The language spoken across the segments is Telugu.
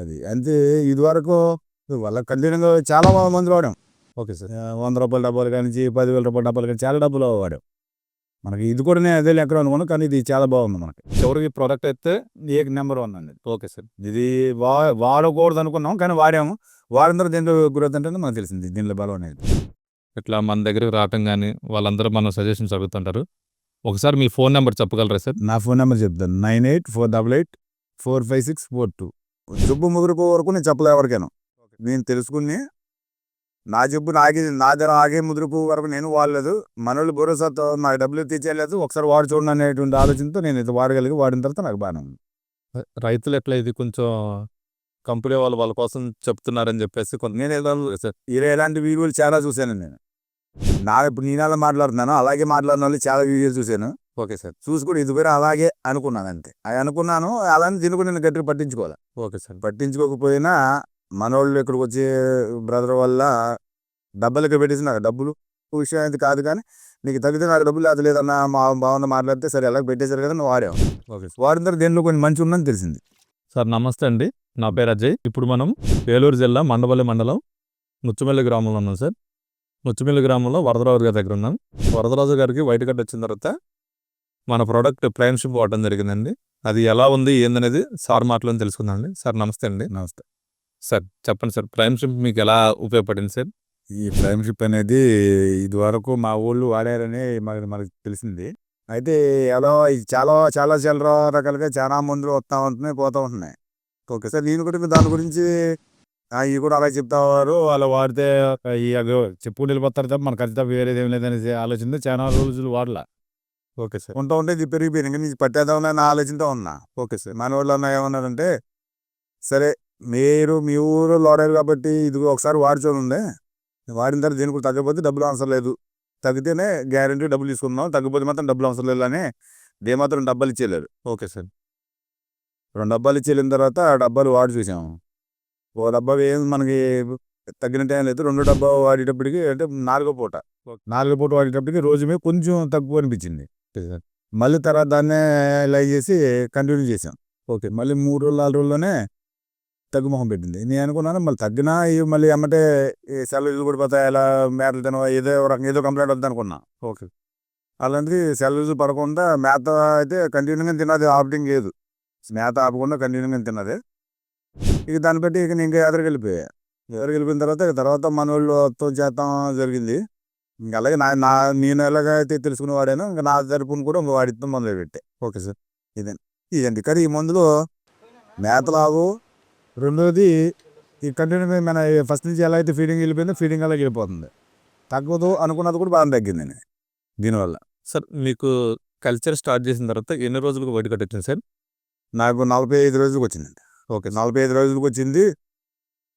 అది. అంతే ఇది వరకు వాళ్ళ కంటిన్యూగా చాలా మంది వాడాం. Okay sir. వంద రూపాయల డబ్బాలు కానీ పదివేల రూపాయల డబ్బాలు కానీ చాలా డబ్బులు వాడాం. మనకి ఇది కూడా నేను అదే లెక్క అనుకున్నాను కానీ ఇది చాలా బాగుంది మనకి. చివరికి ప్రోడక్ట్ అయితే ఏక నెంబర్ వన్ అండి. Okay sir. ఇది వా వాడకూడదు అనుకున్నాం కానీ వాడాము తర్వాత దీంట్లో గ్రోత్ అంటే మనకు తెలిసింది దీనిలో బలం అనేది. ఇట్లా మన దగ్గరికి రావటం కానీ వాళ్ళందరూ మన సజెషన్స్ అడుగుతుంటారు. ఒకసారి మీ ఫోన్ నెంబర్ చెప్పగలరా సార్? నా ఫోన్ నెంబర్ చెప్తాను. Nine eight four double eight four five six four two. జబ్బు ముదురుకో వరకు నేను చెప్పలే ఎవరికైనా. నేను తెలుసుకుని నా జబ్బు నాగే నా దగ్గర ఆగే ముదురుపు వరకు నేను వాడలేదు. మనోళ్ళు భరోసాతో నా డబ్బులు తీసేయలేదు ఒకసారి వాడు చూడండి అనేటువంటి ఆలోచనతో నేను ఇది వాడగలిగి వాడిన తర్వాత నాకు బాగానే ఉంది. రైతులు ఎట్లా ఇది కొంచెం కంపెనీ వాళ్ళు వాళ్ళ కోసం చెప్తున్నారని చెప్పేసి కొంత నేను ఇలాంటి వీడియోలు చాలా చూశాను నేను. నా ఇప్పుడు నేను ఎలా మాట్లాడుతున్నాను అలాగే మాట్లాడిన వాళ్ళు చాలా వీడియోలు చూశాను. Okay sir. చూసి కూడా ఇది కూడా అలాగే అనుకున్నాను అంతే అది అనుకున్నాను అలానే దీన్ని కూడా నేను గట్టిగా పట్టించుకోవాలి. Okay sir. పట్టించుకోకపోయినా మనోళ్ళు ఇక్కడికి వచ్చే బ్రదర్ వల్ల డబ్బులు ఇక్కడ పెట్టేసి నాకు డబ్బులు విషయం అయితే కాదు కానీ నీకు తగ్గితే నాకు డబ్బులు లేదు లేదన్నా మా బాగుంది మాట్లాడితే సరే ఎలా పెట్టేశారు కదా నువ్వు వాడావు ఓకే వాడిన తర్వాత దేనిలో కొంచెం మంచి ఉందని తెలిసింది. సార్ నమస్తే అండి. నా పేరు అజయ్. ఇప్పుడు మనం ఏలూరు జిల్లా మండపల్లి మండలం ముచ్చుమెల్లి గ్రామంలో ఉన్నాం సార్. ముచ్చుమెల్లి గ్రామంలో వరదరాజు గారి దగ్గర ఉన్నాం. వరదరాజు గారికి వైట్ కార్డ్ వచ్చిన తర్వాత మన ప్రోడక్ట్ ప్రైమ్ షిప్ వాడడం జరిగిందండి. అది ఎలా ఉంది ఏందనేది సార్ మాటలో తెలుసుకుందామండి. సార్ నమస్తే అండి. నమస్తే. సార్ చెప్పండి సార్ ప్రైమ్ షిప్ మీకు ఎలా ఉపయోగపడింది సార్? ఈ ఫ్రెండ్షిప్ అనేది ఇది వరకు మా ఊళ్ళు వాడారని మనకి మనకు తెలిసింది. అయితే ఎలా ఇది చాలా చాలా చాలా రకాలుగా చాలా మందులు వస్తూ ఉంటున్నాయి పోతూ ఉంటున్నాయి. ఓకే సార్ నేను కూడా దాని గురించి ఇవి కూడా అలా చెప్తావారు. అలా వాడితే ఈ అగో చెప్పులు వెళ్ళిపోతారు తప్ప మనకు ఖచ్చితంగా వేరేది ఏం లేదని ఆలోచన చాలా రోజులు వాడలా. Okay sir. ఉంటా ఉంటే ఇది పెరిగిపోయింది. ఇంకా నీకు పట్టేద్దామని ఆలోచనతో ఉన్నా. Okay sir. మన వాళ్ళు అన్న ఏమన్నారంటే సరే మీరు మీ ఊరు వాడారు కాబట్టి ఇది ఒకసారి వాడి చూడండి వాడిన తర్వాత దీనికి కూడా తగ్గకపోతే డబ్బులు అవసరం లేదు. తగ్గితేనే గ్యారంటీ డబ్బులు తీసుకుందాం. తగ్గిపోతే మాత్రం డబ్బులు అవసరం లేదు అని మాత్రం డబ్బాలు ఇచ్చేయలేరు. Okay sir. రెండు డబ్బాలు ఇచ్చి వెళ్ళిన తర్వాత ఆ డబ్బాలు వాడి చూసాము. ఓ డబ్బా ఏం మనకి తగ్గిన టైం లేదు. రెండు డబ్బా వాడేటప్పటికి అంటే నాలుగో పూట. నాలుగో పూట వాడేటప్పటికి రోజు మీద కొంచెం తక్కువ అనిపించింది. మళ్ళీ తర్వాత దాన్నే లైవ్ చేసి కంటిన్యూ చేసాం. ఓకే మళ్ళీ మూడు రోజులు నాలుగు రోజుల్లోనే తగ్గుముఖం పెట్టింది. నేను అనుకున్నాను మళ్ళీ తగ్గినా ఇవి మళ్ళీ ఎమ్మటే ఈ సెలవులు పడిపోతాయి ఎలా మేతలు తినవా ఏదో ఒక రకం ఏదో కంప్లైంట్ వద్దు అనుకున్నా. ఓకే. అలాంటిది సెలవులు పడకుండా మేత అయితే కంటిన్యూగా తిన్నది ఆపటింగ్ లేదు. మేత ఆపకుండా కంటిన్యూగా తిన్నది. ఇక దాన్ని బట్టి ఇక నేను ఇంకా ఎదరికి వెళ్ళిపోయా ఎదరికి వెళ్ళిపోయిన తర్వాత ఇక తర్వాత మన వాళ్ళతో చేస్తాం జరిగింది. ఇంకా అలాగే నా నా నేను ఎలాగైతే తెలుసుకుని వాడాను ఇంకా నా తరపున కూడా ఇంకా వాడిస్తాం మొదలు పెట్టే. Okay sir. ఇదండి. కానీ ఈ మందులో మేతలాగు రెండోది ఈ కంటిన్యూ మన ఫస్ట్ నుంచి ఎలా అయితే ఫీడింగ్ వెళ్ళిపోయిందో ఫీడింగ్ అలాగే వెళ్ళిపోతుంది. తగ్గదు అనుకున్నది కూడా బాగా తగ్గిందండి దీనివల్ల. సార్ మీకు కల్చర్ స్టార్ట్ చేసిన తర్వాత ఎన్ని రోజులకు కార్డ్ వచ్చింది సార్? నాకు నలభై ఐదు రోజులకు వచ్చిందండి. ఓకే నలభై ఐదు రోజులకు వచ్చింది.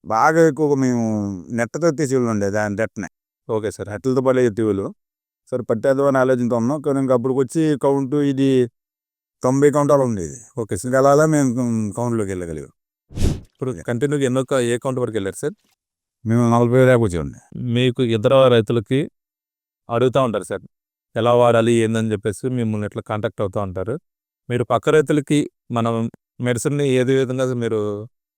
బాగా ఎక్కువ మేము నెట్టతో తీసేవాళ్ళు ఉండే దాని నెట్టనే ఓకే సార్. నెట్టలతో పడే ఎత్తివాళ్ళు సరే పట్టేదో అని ఆలోచనతో ఉన్నాం. కానీ ఇంకా అప్పటికి వచ్చి కౌంట్ ఇది తొంభై కౌంట్ అలా ఉండేది ఓకే ఇంకా అలా అలా మేము కౌంట్లోకి వెళ్ళగలిగాం. ఇప్పుడు కంటిన్యూగా ఎన్నో ఏ కౌంట్ వరకు వెళ్ళారు సార్? మేము నలభై దాకా వచ్చేవాడిని మీకు ఇతర రైతులకి అడుగుతూ ఉంటారు సార్. ఎలా వాడాలి ఏందని చెప్పేసి మిమ్మల్ని ఎట్లా కాంటాక్ట్ అవుతూ ఉంటారు. మీరు పక్క రైతులకి మనం మెడిసిన్ని ఏది విధంగా మీరు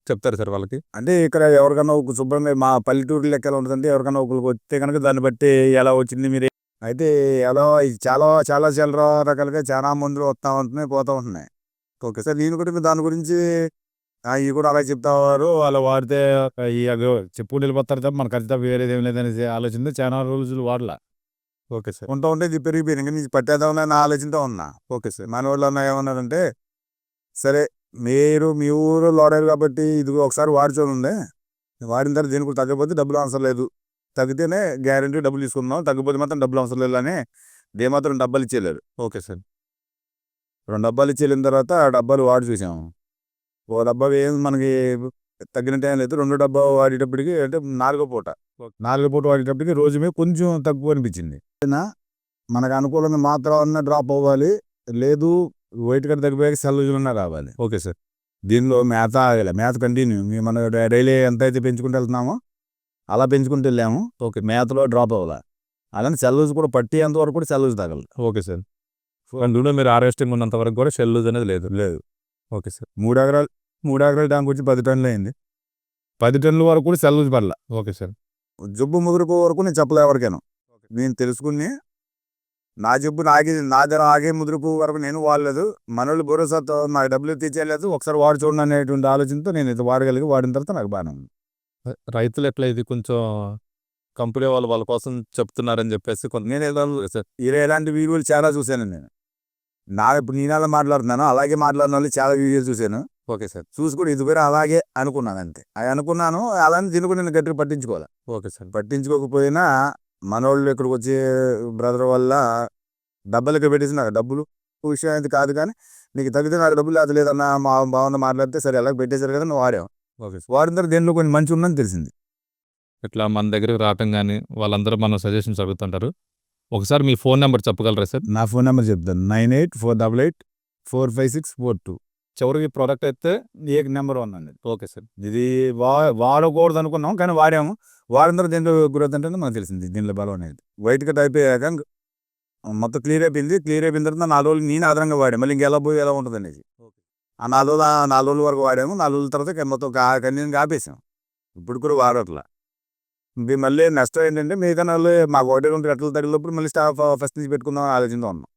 చెప్తారు సార్ వాళ్ళకి? అంటే ఇక్కడ ఎవరికైనా ఒక శుభ్రంగా మా పల్లెటూరు లెక్క ఎలా ఉంటుందంటే ఎవరికైనా ఒకరికి వస్తే కనుక దాన్ని బట్టి ఎలా వచ్చింది మీరు? అయితే ఎలా చాలా చాలా చాలా రకాలుగా చాలా మందులు వస్తూ ఉంటున్నాయి పోతూ ఉంటున్నాయి. ఓకే సార్ నేను కూడా దాని గురించి ఇవి కూడా అలా చెప్తావారు అలా వాడితే చెప్పులు వెళ్ళిపోతారు తప్ప మనకు ఖచ్చితంగా వేరేది ఏం లేదని ఆలోచన చాలా రోజులు వాడలా. Okay sir. ఉంటా ఉంటే ఇది పెరిగిపోయింది. ఇంకా నీకు పట్టేద్దామని ఆలోచనతో ఉన్నా. ఓకే సార్ మన వాళ్ళు ఏమన్నారంటే సరే మీరు మీ ఊరు వాడారు కాబట్టి ఇది ఒకసారి వాడి చూడండి వాడిన తర్వాత దీనికి కూడా తగ్గకపోతే డబ్బులు అవసరం లేదు. తగ్గితేనే గ్యారంటీ డబ్బులు తీసుకుందాం. తగ్గిపోతే మాత్రం డబ్బులు అవసరం లేదు అని దే మాత్రం డబ్బాలు ఇచ్చేయలేరు. Okay sir. రెండు డబ్బాలు ఇచ్చి వెళ్ళిన తర్వాత ఆ డబ్బాలు వాడి చూసాము. ఓ డబ్బా ఏం మనకి తగ్గిన టైం లేదు. రెండు డబ్బా వాడేటప్పటికి అంటే నాలుగో పూట. నాలుగో పూట వాడేటప్పటికి రోజు మీద కొంచెం తక్కువ అనిపించింది. అయినా మనకు అనుకూలంగా మాత్రం అన్న డ్రాప్ అవ్వాలి. లేదు వైట్ కట్ తగ్గిపోయాక సెల్లున్నా రావాలి. ఓకే సార్ దీనిలో మేత ఆగలే. మేత కంటిన్యూ మనం డైలీ ఎంత అయితే పెంచుకుంటూ వెళ్తున్నామో అలా పెంచుకుంటూ వెళ్ళాము. ఓకే మేతలో డ్రాప్ అవ్వాలి. అలానే సెల్యూస్ కూడా పట్టేంత వరకు కూడా సెల్యూస్ తగలదు ఓకే సార్ అందులో మీరు హార్వెస్టింగ్ ఉన్నంత వరకు కూడా షెల్లూజ్ అనేది లేదు. లేదు. ఓకే సార్ మూడు ఎకరాలు మూడు ఎకరాల ట్యాంక్ వచ్చి పది టన్నులు అయింది. పది టన్నుల వరకు కూడా సెల్ పడల. ఓకే సార్ జబ్బు ముదురుకో వరకు నేను చెప్పలే ఎవరికైనా. నేను తెలుసుకుని నా జబ్బు నాకే నా దగ్గర ఆగే ముదురుపు వరకు నేను వాడలేదు. మనోళ్ళు భరోసాతో నాకు డబ్బులు తెచ్చేయలేదు ఒకసారి వాడు చూడండి అనేటువంటి ఆలోచనతో నేను ఇది వాడగలిగి వాడిన తర్వాత నాకు బాగానే ఉంది. రైతులు ఎట్లా ఇది కొంచెం కంపెనీ వాళ్ళు వాళ్ళ కోసం చెప్తున్నారని చెప్పేసి కొంత నేను ఇలా ఇలాంటి వీడియోలు చాలా చూశాను నేను. నా ఇప్పుడు నేను ఎలా మాట్లాడుతున్నాను అలాగే మాట్లాడిన వాళ్ళు చాలా వీడియోలు చూశాను. Okay sir. చూసుకుని ఇది కూడా అలాగే అనుకున్నాను అంతే. అది అనుకున్నాను అలానే కూడా నేను గట్టిగా పట్టించుకోవాలి ఓకే సార్. పట్టించుకోకపోయినా మనోళ్ళు ఇక్కడికి వచ్చే బ్రదర్ వల్ల డబ్బులకి పెట్టేసి నాకు. డబ్బులు విషయం అయితే కాదు కానీ నీకు తగ్గితే నాకు డబ్బులు అది లేదన్నా మా బాగుంది మాట్లాడితే సరే ఎలా పెట్టేశారు కదా నువ్వు వాడావు ఓకే. వాడిన తర్వాత దేనిలో కొంచెం మంచి ఉందని తెలిసింది. ఇట్లా మన దగ్గరికి రావటం కానీ వాళ్ళందరూ మన సజెషన్స్ అడుగుతుంటారు. ఒకసారి మీ ఫోన్ నెంబర్ చెప్పగలరా సార్? నా ఫోన్ నెంబర్ చెప్తాను. Nine eight four double eight four five six four two. చివరికి ప్రోడక్ట్ అయితే ఏ నెంబర్ వన్ అండి. Okay sir. ఇది వా వాడకూడదు అనుకున్నాం కానీ వాడాము. తర్వాత దీంట్లో గ్రోత్ అంటే మనకు తెలిసింది. దీనిలో బలం అనేది. వైట్ కట్ అయిపోయాక మొత్తం క్లియర్ అయిపోయింది. క్లియర్ అయిపోయిన తర్వాత నాలుగు రోజులు నేను ఆధారంగా వాడాను. మళ్ళీ ఇంకెలా పోయి ఎలా ఉంటుంది అనేది. ఆ నాలుగు రోజులు ఆ నాలుగు రోజుల వరకు వాడాము. నాలుగు రోజుల తర్వాత మొత్తం కన్నీ ఆపేసాం ఇప్పుడు కూడా వాడట్లా. ఇది మళ్ళీ నెక్స్ట్ ఏంటంటే మిగతా నాళ్ళు మాకు ఒకటి రెండు గంటలు తగిలినప్పుడు మళ్ళీ స్టాఫ్ ఫస్ట్ నుంచి పెట్టుకుందాం ఆలోచనతో ఉన్నాం.